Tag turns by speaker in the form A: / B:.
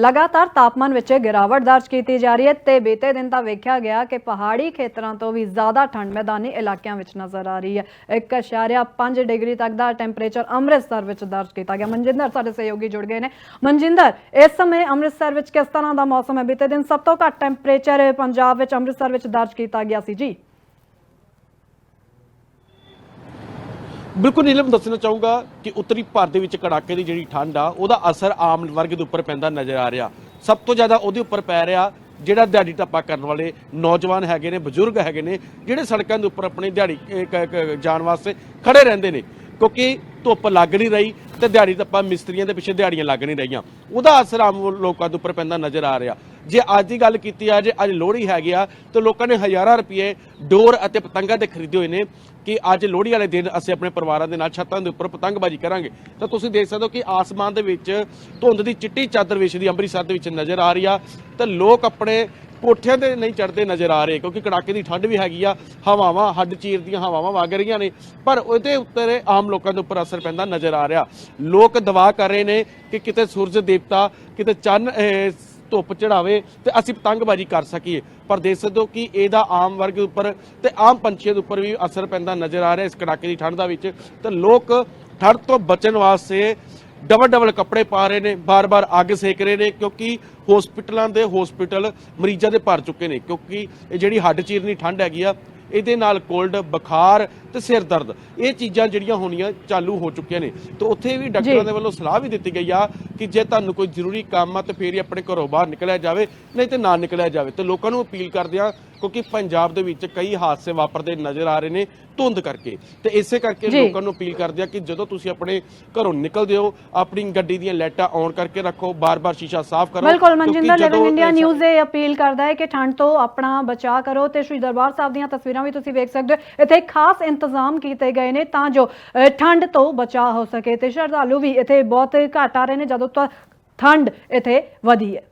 A: ਲਗਾਤਾਰ ਤਾਪਮਾਨ ਵਿੱਚ ਗਿਰਾਵਟ ਦਰਜ ਕੀਤੀ ਜਾ ਰਹੀ ਹੈ ਤੇ ਬੀਤੇ ਦਿਨ ਤਾਂ ਵੇਖਿਆ ਗਿਆ ਕਿ ਪਹਾੜੀ ਖੇਤਰਾਂ ਤੋਂ ਵੀ ਜ਼ਿਆਦਾ ਠੰਡ ਮੈਦਾਨੀ ਇਲਾਕਿਆਂ ਵਿੱਚ ਨਜ਼ਰ ਆ ਰਹੀ ਹੈ। 1.5 ਡਿਗਰੀ ਤੱਕ ਦਾ ਟੈਂਪਰੇਚਰ ਅੰਮ੍ਰਿਤਸਰ ਵਿੱਚ ਦਰਜ ਕੀਤਾ ਗਿਆ। ਮਨਜਿੰਦਰ, ਸਾਡੇ ਸਹਿਯੋਗੀ ਜੁੜ ਗਏ ਨੇ। ਮਨਜਿੰਦਰ, ਇਸ ਸਮੇਂ ਅੰਮ੍ਰਿਤਸਰ ਵਿੱਚ ਕਿਸ ਤਰ੍ਹਾਂ ਦਾ ਮੌਸਮ ਹੈ? ਬੀਤੇ ਦਿਨ ਸਭ ਤੋਂ ਘੱਟ ਟੈਂਪਰੇਚਰ ਪੰਜਾਬ ਵਿੱਚ ਅੰਮ੍ਰਿਤਸਰ ਵਿੱਚ ਦਰਜ ਕੀਤਾ ਗਿਆ ਸੀ। ਜੀ।
B: ਬਿਲਕੁਲ ਨੀਲਮ ਦੱਸਣਾ ਚਾਹੂੰਗਾ ਕਿ ਉੱਤਰੀ ਭਾਰਤ ਦੇ ਵਿੱਚ ਕੜਾਕੇ ਦੀ ਜਿਹੜੀ ਠੰਡ ਆ, ਉਹਦਾ ਅਸਰ ਆਮ ਵਰਗ ਦੇ ਉੱਪਰ ਪੈਂਦਾ ਨਜ਼ਰ ਆ ਰਿਹਾ। ਸਭ ਤੋਂ ਜ਼ਿਆਦਾ ਉਹਦੇ ਉੱਪਰ ਪੈ ਰਿਹਾ ਜਿਹੜਾ ਦਿਹਾੜੀ ਟੱਪਾ ਕਰਨ ਵਾਲੇ ਨੌਜਵਾਨ ਹੈਗੇ ਨੇ, ਬਜ਼ੁਰਗ ਹੈਗੇ ਨੇ, ਜਿਹੜੇ ਸੜਕਾਂ ਦੇ ਉੱਪਰ ਆਪਣੀ ਦਿਹਾੜੀ ਜਾਣ ਵਾਸਤੇ ਖੜੇ ਰਹਿੰਦੇ ਨੇ। ਕਿਉਂਕਿ ਧੁੱਪ ਲੱਗ ਨਹੀਂ ਰਹੀ ਤੇ ਦਿਹਾੜੀ ਟੱਪਾ ਮਿਸਤਰੀਆਂ ਦੇ ਪਿੱਛੇ ਦਿਹਾੜੀਆਂ ਲੱਗ ਨਹੀਂ ਰਹੀਆਂ। ਉਹਦਾ ਅਸਰ ਆਮ ਲੋਕਾਂ ਦੇ ਉੱਪਰ ਪੈਂਦਾ ਨਜ਼ਰ ਆ ਰਿਹਾ। ਜੇ ਅੱਜ ਦੀ ਗੱਲ ਕੀਤੀ ਆ, ਜੇ ਅੱਜ ਲੋਹੜੀ ਹੈਗੀ ਆ, ਤੇ ਲੋਕਾਂ ਨੇ ਹਜ਼ਾਰਾਂ ਰੁਪਏ ਡੋਰ ਅਤੇ ਪਤੰਗਾਂ ਦੇ ਖਰੀਦੇ ਹੋਏ ਨੇ ਕਿ ਅੱਜ ਲੋਹੜੀ ਵਾਲੇ ਦਿਨ ਅਸੀਂ ਆਪਣੇ ਪਰਿਵਾਰਾਂ ਦੇ ਨਾਲ ਛੱਤਾਂ ਦੇ ਉੱਪਰ ਪਤੰਗਬਾਜ਼ੀ ਕਰਾਂਗੇ। ਤਾਂ ਤੁਸੀਂ ਦੇਖ ਸਕਦੇ ਹੋ ਕਿ ਆਸਮਾਨ ਦੇ ਵਿੱਚ ਧੁੰਦ ਦੀ ਚਿੱਟੀ ਚਾਦਰ ਵਿਛਦੀ ਅੰਮ੍ਰਿਤਸਰ ਦੇ ਵਿੱਚ ਨਜ਼ਰ ਆ ਰਹੀ ਆ। ਤੇ ਲੋਕ ਆਪਣੇ ਕੋਠਿਆਂ ਤੇ ਨਹੀਂ ਚੜਦੇ ਨਜ਼ਰ ਆ ਰਹੇ, ਕਿਉਂਕਿ ਕੜਾਕੇ ਦੀ ਠੰਡ ਵੀ ਹੈਗੀ ਆ। ਹਵਾਵਾਂ, ਹੱਡ ਚੀਰ ਦੀਆਂ ਹਵਾਵਾਂ ਵਗ ਰਹੀਆਂ ਨੇ। ਪਰ ਉਹਦੇ ਉੱਤੇ ਆਮ ਲੋਕਾਂ ਦੇ ਉੱਪਰ ਅਸਰ ਪੈਂਦਾ ਨਜ਼ਰ ਆ ਰਿਹਾ। ਲੋਕ ਦਵਾ ਕਰ ਰਹੇ ਨੇ ਕਿ ਕਿਤੇ ਸੂਰਜ ਦੇਵਤਾ, ਕਿਤੇ ਚੰਨ ਧੁੱਪ ਚੜਾਵੇ ਤੇ ਅਸੀਂ ਪਤੰਗਬਾਜ਼ੀ ਕਰ ਸਕੀਏ। ਪਰ ਦੇਖ ਸਕਦੇ ਹੋ ਕਿ ਇਹਦਾ ਆਮ ਵਰਗ ਉੱਪਰ ਤੇ ਆਮ ਪੰਛੀਆਂ ਦੇ ਉੱਪਰ ਵੀ ਅਸਰ ਪੈਂਦਾ ਨਜ਼ਰ ਆ ਰਿਹਾ ਇਸ ਕੜਾਕੇ ਦੀ ਠੰਡ ਦਾ ਵਿੱਚ। ਤੇ ਲੋਕ ਠੰਡ ਤੋਂ ਬਚਣ ਵਾਸਤੇ ਡਬਲ ਡਬਲ ਕੱਪੜੇ ਪਾ ਰਹੇ ਨੇ, ਬਾਰ-ਬਾਰ ਅੱਗ ਸੇਕ ਰਹੇ ਨੇ, ਕਿਉਂਕਿ ਹਸਪੀਟਲਾਂ ਦੇ ਹਸਪੀਟਲ ਮਰੀਜ਼ਾਂ ਦੇ ਭਰ ਚੁੱਕੇ ਨੇ, ਕਿਉਂਕਿ ਇਹ ਜਿਹੜੀ ਹੱਡ ਚੀਰਨੀ ਠੰਡ ਹੈਗੀ ਆ ਇਹਦੇ ਨਾਲ ਕੋਲਡ ਬੁਖਾਰ ਤੇ ਸਿਰ ਦਰਦ ਇਹ ਚੀਜ਼ਾਂ ਜਿਹੜੀਆਂ ਹੋਣੀਆਂ ਚਾਲੂ ਹੋ ਚੁੱਕੀਆਂ ਨੇ। ਤੇ ਉੱਥੇ ਵੀ ਡਾਕਟਰਾਂ ਦੇ ਵੱਲੋਂ ਸਲਾਹ ਵੀ ਦਿੱਤੀ ਗਈ ਆ ਕਿ ਜੇ ਤੁਹਾਨੂੰ ਕੋਈ ਜ਼ਰੂਰੀ ਕੰਮ ਆ ਤੇ ਫੇਰ ਹੀ ਆਪਣੇ ਘਰੋਂ ਬਾਹਰ ਨਿਕਲਿਆ ਜਾਵੇ ਨਹੀਂ ਤੇ ਨਾ ਨਿਕਲਿਆ ਜਾਵੇ। ਤੇ ਲੋਕਾਂ ਨੂੰ ਅਪੀਲ ਕਰਦੇ ਆ ਕਿਉਂਕਿ ਪੰਜਾਬ ਦੇ ਵਿੱਚ ਕਈ ਹਾਦਸੇ ਵਾਪਰਦੇ ਨਜ਼ਰ ਆ ਰਹੇ ਨੇ ਧੁੰਦ ਕਰਕੇ। ਤੇ ਇਸੇ ਕਰਕੇ। ਲੋਕਾਂ ਨੂੰ ਅਪੀਲ ਕਰਦੇ ਆ ਕਿ ਜਦੋਂ ਤੁਸੀਂ ਆਪਣੇ ਘਰੋਂ ਨਿਕਲਦੇ ਹੋ ਆਪਣੀ ਗੱਡੀ ਦੀਆਂ ਲਾਈਟਾਂ ਔਨ ਕਰਕੇ ਰੱਖੋ ਬਾਰ-ਬਾਰ ਸ਼ੀਸ਼ਾ ਸਾਫ਼ ਕਰੋ
A: ਬਿਲਕੁਲ ਮਨਜਿੰਦਰ
B: ਜਦੋਂ
A: ਲਿਵਿੰਗ ਇੰਡੀਆ ਨਿਊਜ਼ ਇਹ ਅਪੀਲ ਕਰਦਾ ਹੈ ਕਿ ਠੰਡ ਤੋਂ ਆਪਣਾ ਬਚਾਅ ਕਰੋ ਤੇ ਸ਼੍ਰੀ ਦਰਬਾਰ ਸਾਹਿਬ ਦੀਆਂ ਤਸਵੀਰਾਂ ਵੀ ਤੁਸੀਂ ਵੇਖ ਸਕਦੇ ਹੋ। ਇੱਥੇ ਖਾਸ ਇੰਤਜ਼ਾਮ ਕੀਤੇ ਗਏ ਨੇ ਤਾਂ ਜੋ ਅ, ਠੰਡ ਤੋਂ ਬਚਾਅ ਹੋ ਸਕੇ ਤੇ ਸ਼ਰਧਾਲੂ ਵੀ ਇੱਥੇ ਬਹੁਤ ਘੱਟ ਆ ਰਹੇ ਨੇ ਜਦੋਂ ਤੋਂ ਠੰਡ ਇੱਥੇ ਵਧੀ ਹੈ।